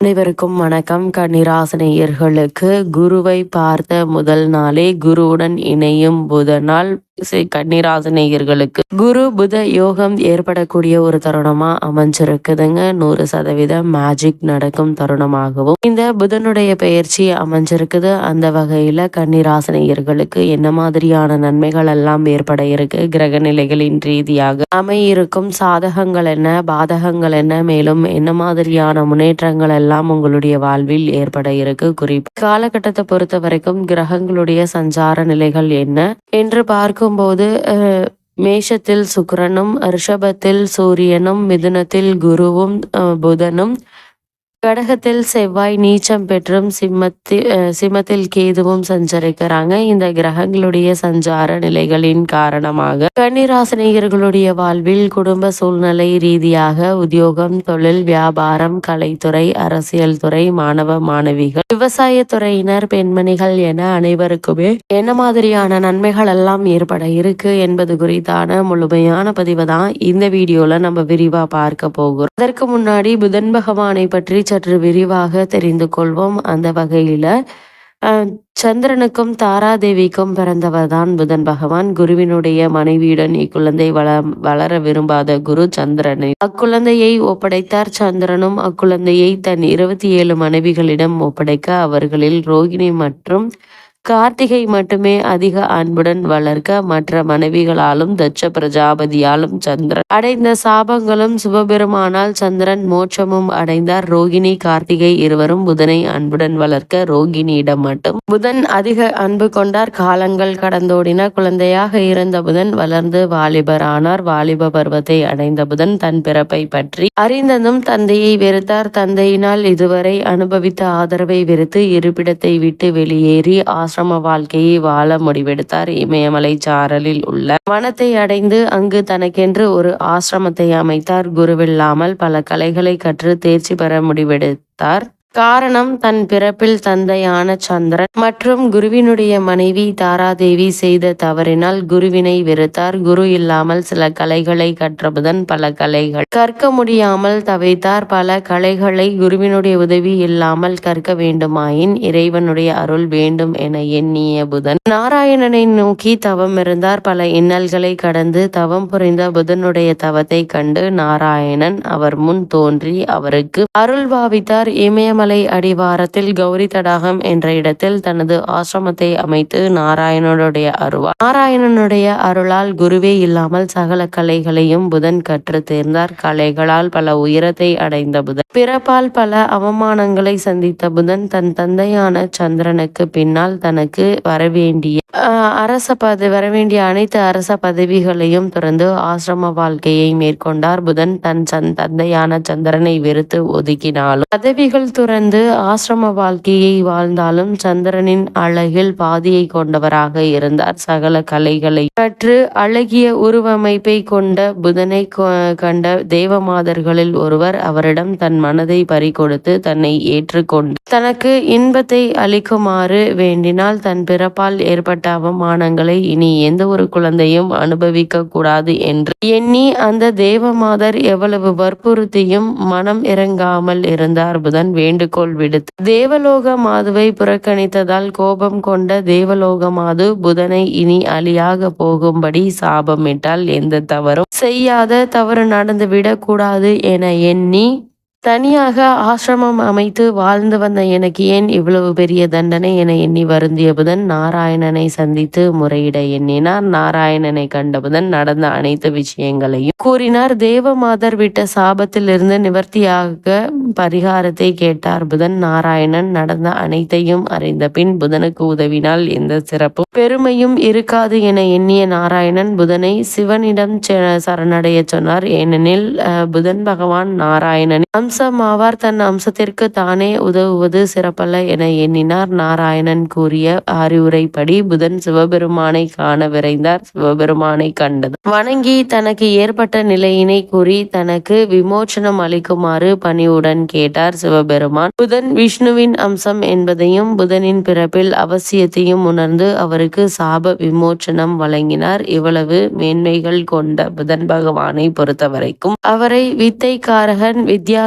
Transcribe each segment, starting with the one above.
அனைவருக்கும் வணக்கம். கன்னிராசனையர்களுக்கு குருவை பார்த்த முதல் நாளே குருவுடன் இணையும் புதனால். கன்னிராசனையர்களுக்கு குரு புத யோகம் ஏற்படக்கூடிய ஒரு தருணமா அமைஞ்சிருக்குதுங்க. நூறு சதவீதம் மேஜிக் நடக்கும் தருணமாகவும். இந்த புதனுடைய பயிற்சி அமைஞ்சிருக்குது. அந்த வகையில கன்னிராசனையர்களுக்கு என்ன மாதிரியான நன்மைகள் எல்லாம் ஏற்பட இருக்கு? கிரக நிலைகளின் ரீதியாக அமையிருக்கும் சாதகங்கள் என்ன? பாதகங்கள் என்ன? மேலும் என்ன மாதிரியான முன்னேற்றங்கள் எல்லாம் உங்களுடைய வாழ்வில் ஏற்பட இருக்கு. குறிப்பு காலகட்டத்தை பொறுத்த வரைக்கும் கிரகங்களுடைய சஞ்சார நிலைகள் என்ன என்று பார்க்கும்போது மேஷத்தில் சுக்கரனும் ரிஷபத்தில் சூரியனும் மிதுனத்தில் குருவும் புதனும் கடகத்தில் செவ்வாய் நீச்சம் பெற்றும் சிம்மத்தில் சிம்மத்தில் கேதுவும் சஞ்சரிக்கிறாங்க. இந்த கிரகங்களுடைய சஞ்சார நிலைகளின் காரணமாக கன்னிராசினியர்களுடைய வாழ்வில் குடும்ப சூழ்நிலை ரீதியாக உத்தியோகம் தொழில் வியாபாரம் கலைத்துறை அரசியல் துறை மாணவ மாணவிகள் விவசாயத்துறையினர் பெண்மணிகள் என அனைவருக்குமே என்ன மாதிரியான நன்மைகள் எல்லாம் ஏற்பட இருக்கு என்பது குறித்தான முழுமையான பதிவு தான் இந்த வீடியோல நம்ம விரிவா பார்க்க போகிறோம். அதற்கு முன்னாடி புதன் பகவானை பற்றி சற்று விரிவாக தெரிந்து கொள்வோம். அந்த வகையில் சந்திரனுக்கும் தாராதேவிக்கும் பிறந்தவர் தான் புதன் பகவான். குருவினுடைய மனைவியுடன் இக்குழந்தை வள வளர விரும்பாத குரு சந்திரனை. அக்குழந்தையை ஒப்படைத்தார் சந்திரனும் அக்குழந்தையை தன் இருபத்தி ஏழு மனைவிகளிடம் ஒப்படைக்க அவர்களில் ரோகிணி மற்றும் கார்த்திகை மட்டுமே அதிக அன்புடன் வளர்க்க மற்ற மனைவிகளாலும் தட்ச பிரஜாபதியாலும் சந்திரன் அடைந்த சாபங்களும் சிவபெருமானால் சந்திரன் மோட்சமும் அடைந்தார். ரோகிணி கார்த்திகை இருவரும் புதனை அன்புடன் வளர்க்க ரோகிணியிடம் மட்டும் புதன் அதிக அன்பு கொண்டார். காலங்கள் கடந்தோடின குழந்தையாக இருந்த புதன் வளர்ந்து வாலிபர் ஆனார் வாலிப பருவத்தை அடைந்த புதன் தன் பிறப்பை பற்றி அறிந்ததும் தந்தையை வெறுத்தார். தந்தையினால் இதுவரை அனுபவித்த ஆதரவை வெறுத்து இருப்பிடத்தை விட்டு வெளியேறி ஆசிர ஆசிரம வாழ்க்கையை வாழ முடிவெடுத்தார். இமயமலை சாரலில் உள்ள வனத்தை அடைந்து அங்கு தனக்கென்று ஒரு ஆசிரமத்தை அமைத்தார். குருவில்லாமல் பல கலைகளை கற்று தேர்ச்சி பெற முடிவெடுத்தார். காரணம் தன் பிறப்பில் தந்தையான சந்திரன். மற்றும் குருவினுடைய மனைவி தாராதேவி செய்த தவறினால் குருவினை வெறுத்தார். குரு இல்லாமல் சில கலைகளை கற்றபுதன் பல கலைகள் கற்க முடியாமல் தவைத்தார். பல கலைகளை குருவினுடைய உதவி இல்லாமல் கற்க வேண்டுமாயின் இறைவனுடைய அருள் வேண்டும் என எண்ணிய புதன் நாராயணனை நோக்கி தவம் இருந்தார். பல இன்னல்களை கடந்து தவம் புரிந்த புதனுடைய தவத்தை கண்டு நாராயணன் அவர் முன் தோன்றி அவருக்கு அருள் பாவித்தார். இமயமலை அடிவாரத்தில் கௌரி தடாகம் என்ற இடத்தில் தனது ஆசிரமத்தை அமைத்து நாராயணனுடைய அருவா நாராயணனுடைய அருளால் குருவே இல்லாமல் சகல கலைகளையும் புதன் கற்று தேர்ந்தார். கலைகளால் பல உயரத்தை அடைந்த புதன் பிறப்பால் பல அவமானங்களை சந்தித்த புதன் தன் தந்தையான சந்திரனுக்கு பின்னால் தனக்கு வரவேண்டிய அரச பதவி வரவேண்டிய அனைத்து அரச பதவிகளையும் துறந்து ஆசிரம வாழ்க்கையை மேற்கொண்டார். புதன் தன் தந்தையான சந்திரனை வெறுத்து ஒதுக்கினாலும் பதவிகள் துறந்து ஆசிரம வாழ்க்கையை வாழ்ந்தாலும் சந்திரனின் அழகில் பாதியை கொண்டவராக இருந்தார். சகல கலைகளை கற்று அழகிய உருவமைப்பை கொண்ட புதனை கண்ட தேவமாதர்களில் ஒருவர் அவரிடம் தன் மனதை பறிகொடுத்து தன்னை ஏற்றுக்கொண்டு தனக்கு இன்பத்தை அளிக்குமாறு வேண்டினால் தன் பிறப்பால் ஏற்பட்ட அவமானங்களை இனி எந்த ஒரு குழந்தையும் அனுபவிக்க கூடாது என்று எண்ணி அந்த தேவமாதர் எவ்வளவு வற்புறுத்தியும் மனம் இறங்காமல் இருந்தார். புதன் வேண்டுகோள் விடுத்து தேவலோக மாதுவை புறக்கணித்ததால் கோபம் கொண்ட தேவலோக மாது புதனை இனி அழியாக போகும்படி சாபமிட்டால் எந்த தவறும் செய்யாத தவறு நடந்துவிடக் கூடாது என எண்ணி தனியாக ஆசிரமம் அமைத்து வாழ்ந்து வந்த எனக்கு ஏன் இவ்வளவு பெரிய தண்டனை என எண்ணி வருந்திய புதன் நாராயணனை சந்தித்து முறையிட எண்ணினார். நாராயணனை கண்ட புதன் நடந்த அனைத்து விஷயங்களையும் கூறினார். தேவமாதர் விட்ட சாபத்திலிருந்து நிவர்த்தியாக பரிகாரத்தை கேட்டார் புதன். நாராயணன் நடந்த அனைத்தையும் அறிந்த பின் புதனுக்கு உதவினால் எந்த சிறப்பும் பெருமையும் இருக்காது என எண்ணிய நாராயணன் புதனை சிவனிடம் சரணடைய சொன்னார். ஏனெனில் புதன் பகவான் நாராயணன் அம்சம் ஆவார் தன் அம்சத்திற்கு தானே உதவுவது சிறப்பல்ல என எண்ணினார். நாராயணன் கூறிய அறிவுரைப்படி புதன் சிவபெருமானை காண விரைந்தார். சிவபெருமானை கண்டது. வணங்கி தனக்கு ஏற்பட்ட நிலையினை கூறி தனக்கு விமோச்சனம் அளிக்குமாறு பணிவுடன் கேட்டார் சிவபெருமான். புதன் விஷ்ணுவின் அம்சம் என்பதையும் புதனின் பிறப்பில் அவசியத்தையும் உணர்ந்து அவருக்கு சாப விமோச்சனம் வழங்கினார். இவ்வளவு மேன்மைகள் கொண்ட புதன் பகவானை பொறுத்தவரைக்கும் அவரை வித்தைக்காரகன் வித்யா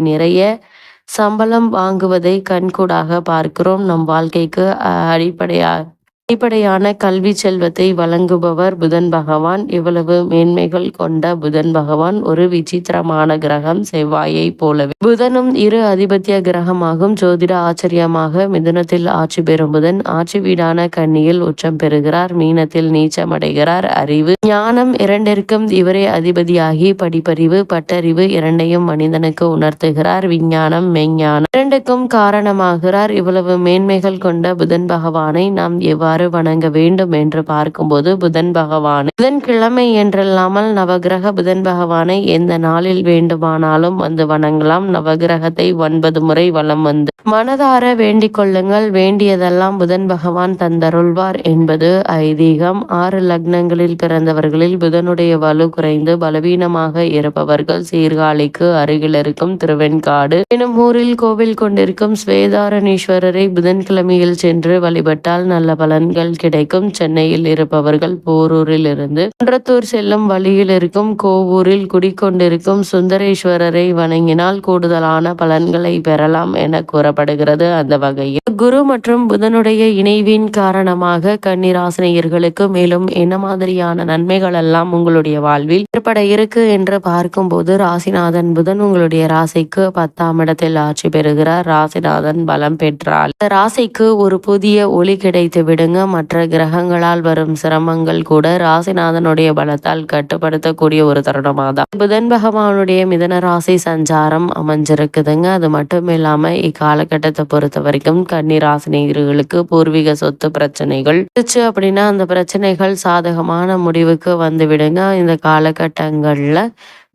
நிறைய சம்பளம் வாங்குவதை கண்கூடாக பார்க்கிறோம். நம் வாழ்க்கைக்கு அடிப்படையாக அடிப்படையான கல்வி செல்வத்தை வழங்குபவர் புதன் பகவான். இவ்வளவு மேன்மைகள் கொண்ட புதன் பகவான் ஒரு விசித்திரமான கிரகம் செவ்வாயை போலவே. புதனும் இரு அதிபத்திய கிரகமாகும். ஜோதிட ஆச்சரியமாக மிதுனத்தில் ஆட்சி பெறும் புதன் ஆட்சி வீடான கன்னியில் உச்சம் பெறுகிறார். மீனத்தில் நீச்சமடைகிறார். அறிவு ஞானம் இரண்டிற்கும் இவரே அதிபதியாகி படிப்பறிவு பட்டறிவு இரண்டையும் மனிதனுக்கு உணர்த்துகிறார். விஞ்ஞானம் மெஞ்ஞானம் இரண்டுக்கும் காரணமாகிறார். இவ்வளவு மேன்மைகள் கொண்ட புதன் பகவானை நாம் எவ்வாறு எவ்வாறு வணங்க வேண்டும் என்று பார்க்கும்போது புதன் பகவான் புதன் கிழமை என்றில்லாமல் நவகிரக புதன் பகவானை எந்த நாளில் வேண்டுமானாலும் வந்து வணங்கலாம். நவகிரகத்தை ஒன்பது முறை வலம் வந்து மனதார வேண்டிக் கொள்ளுங்கள். வேண்டியதெல்லாம் புதன் பகவான் தந்தருள்வார் என்பது ஐதீகம். ஆறு லக்னங்களில் பிறந்தவர்களில் புதனுடைய வலு குறைந்து பலவீனமாக இருப்பவர்கள் சீர்காழிக்கு அருகில் இருக்கும் திருவெண்காடு எனும் ஊரில் கோவில் கொண்டிருக்கும் ஸ்வேதாரணீஸ்வரரை புதன்கிழமையில் சென்று வழிபட்டால் நல்ல பலன் பலன்கள் கிடைக்கும். சென்னையில் இருப்பவர்கள் போரூரில் இருந்து குன்றத்தூர் செல்லும் வழியில் இருக்கும். கோவூரில் குடிக்கொண்டிருக்கும் சுந்தரேஸ்வரரை வணங்கினால் கூடுதலான பலன்களை பெறலாம் என கூறப்படுகிறது அந்த வகையில். குரு மற்றும் புதனுடைய இணைவின் காரணமாக கன்னிராசினியர்களுக்கு மேலும் என்ன மாதிரியான நன்மைகள் எல்லாம் உங்களுடைய வாழ்வில் ஏற்பட இருக்கு என்று பார்க்கும்போது ராசிநாதன் புதன் உங்களுடைய ராசிக்கு பத்தாம் இடத்தில் ஆட்சி பெறுகிறார். ராசிநாதன் பலம் பெற்றால் ராசிக்கு ஒரு புதிய ஒளி கிடைத்து விடுங்க. மற்ற கிரகங்களால் வரும் சிரமங்கள் கூட ராசிநாதனுடைய பலத்தால் கட்டுப்படுத்தக்கூடிய ஒரு தருணமாக தான் புதன் பகவானுடைய மிதன ராசி சஞ்சாரம் அமைஞ்சிருக்குதுங்க. அது மட்டும் இல்லாம இக்காலகட்டத்தை பொறுத்த வரைக்கும் கன்னி பூர்வீக சொத்து பிரச்சனைகள் இருந்துச்சு அப்படின்னா அந்த பிரச்சனைகள் சாதகமான முடிவுக்கு வந்து விடுங்க இந்த காலகட்டங்கள்ல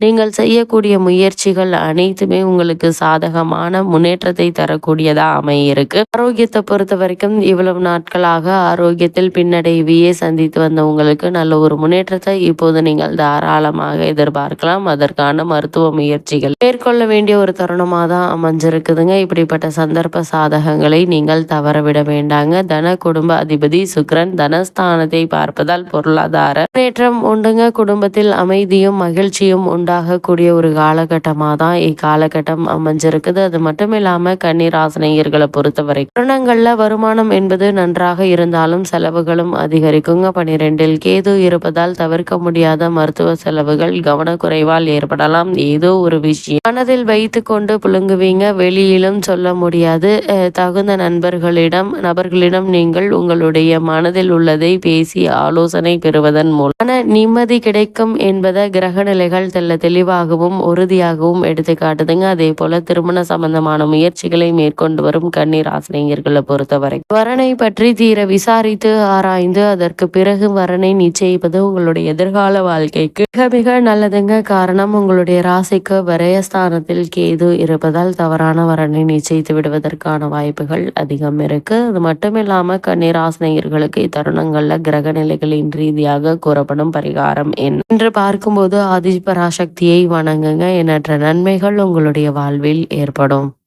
நீங்கள் செய்யக்கூடிய முயற்சிகள் அனைத்துமே உங்களுக்கு சாதகமான முன்னேற்றத்தை தரக்கூடியதா அமையிருக்கு. ஆரோக்கியத்தை பொறுத்த வரைக்கும் இவ்வளவு நாட்களாக ஆரோக்கியத்தில் பின்னடைவையே சந்தித்து வந்த உங்களுக்கு நல்ல ஒரு முன்னேற்றத்தை இப்போது நீங்கள் தாராளமாக எதிர்பார்க்கலாம். அதற்கான மருத்துவ முயற்சிகள் மேற்கொள்ள வேண்டிய ஒரு தருணமாக தான் அமைஞ்சிருக்குதுங்க. இப்படிப்பட்ட சந்தர்ப்ப சாதகங்களை நீங்கள் தவறவிட வேண்டாங்க. தன குடும்ப அதிபதி சுக்ரன் தனஸ்தானத்தை பார்ப்பதால் பொருளாதார முன்னேற்றம் உண்டுங்க. குடும்பத்தில் அமைதியும் மகிழ்ச்சியும் உண்டு உண்டாகக்கூடிய ஒரு காலகட்டமாக தான் இக்காலகட்டம் அமைஞ்சிருக்குது. அது மட்டும் இல்லாமல் கன்னிராசனையர்களை பொறுத்தவரை தருணங்களில் வருமானம் என்பது நன்றாக இருந்தாலும் செலவுகளும் அதிகரிக்குங்க. பனிரெண்டில் கேது இருப்பதால் தவிர்க்க முடியாத மருத்துவ செலவுகள் கவனக்குறைவால் ஏற்படலாம். ஏதோ ஒரு விஷயம். மனதில் வைத்து கொண்டு புழுங்குவீங்க. வெளியிலும் சொல்ல முடியாது. தகுந்த நண்பர்களிடம் நபர்களிடம் நீங்கள் உங்களுடைய மனதில் உள்ளதை பேசி ஆலோசனை பெறுவதன் மூலம் நிம்மதி கிடைக்கும் என்பதை கிரக நிலைகள் தெல்ல தெளிவாகவும் உறுதியாகவும் எடுத்து காட்டுதுங்க. அதே போல திருமண சம்பந்தமான முயற்சிகளை மேற்கொண்டு வரும் கண்ணீர் ஆசிரியர்களை பொறுத்தவரை. வரனை பற்றி தீர விசாரித்து ஆராய்ந்து அதற்கு பிறகு வரனை நிச்சயிப்பது உங்களுடைய எதிர்கால வாழ்க்கைக்கு மிக மிக நல்லதுங்க. காரணம் உங்களுடைய ராசிக்கு விரயஸ்தானத்தில் கேது இருப்பதால் தவறான வரனை நிச்சயித்து விடுவதற்கான வாய்ப்புகள் அதிகம் இருக்கு. அது மட்டும் இல்லாம கண்ணீர் ஆசிரியர்களுக்கு இத்தருணங்கள்ல கிரக நிலைகளின் ரீதியாக கூறப்படும் பரிகாரம் என்ன? என்று பார்க்கும்போது ஆதிபராசக்தி சக்தியை வணங்குங்க எண்ணற்ற நன்மைகள் உங்களுடைய வாழ்வில் ஏற்படும்.